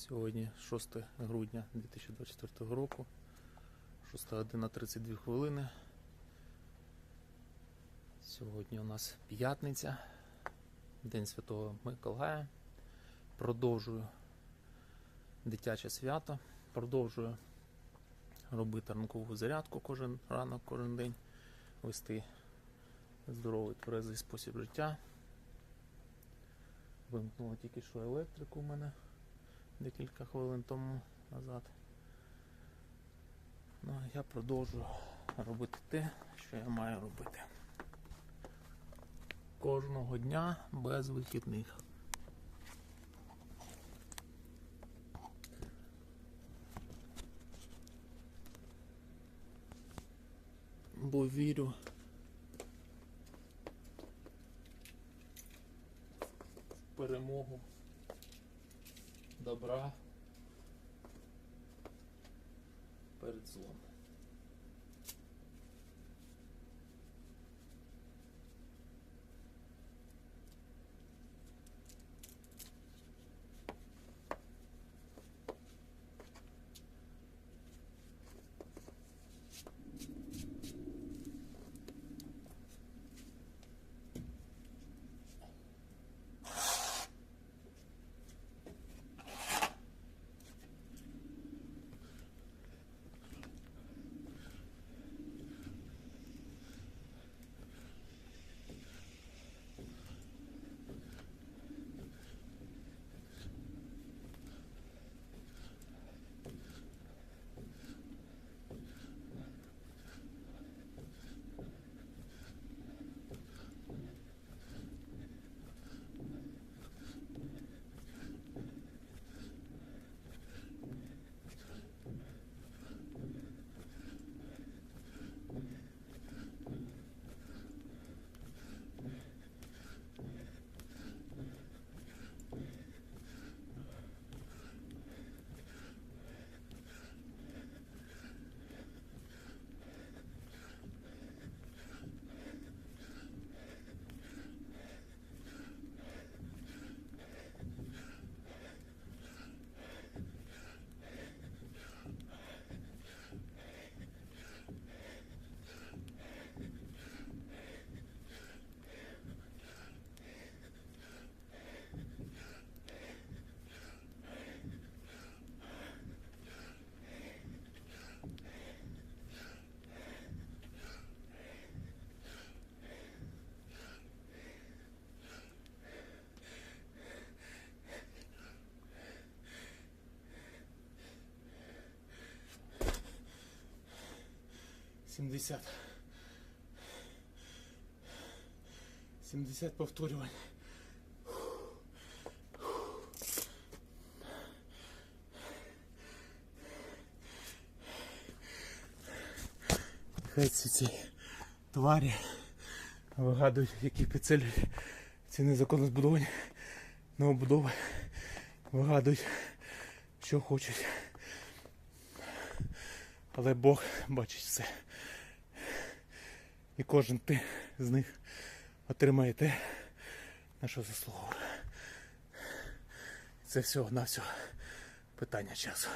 Сьогодні 6 грудня 2024 року, 6 година 32 хвилини. Сьогодні у нас п'ятниця, День Святого Миколая. Продовжую дитяче свято, продовжую робити ранкову зарядку кожен ранок, кожен день, вести здоровий тверезий спосіб життя. Вимкнуло тільки що електрику у мене декілька хвилин тому назад. Ну, а я продовжую робити те, що я маю робити. Кожного дня без вихідних. Бо вірю. Перемогу добра перед злом. Сімдесят. Сімдесят повторювань. Хай ці ці тварі вигадують, які підцелюють ці незаконно збудовані новобудови. Вигадують, що хочуть. Але Бог бачить все. І кожен ти з них отримає те, на що заслуговує. Це всього на всього питання часу.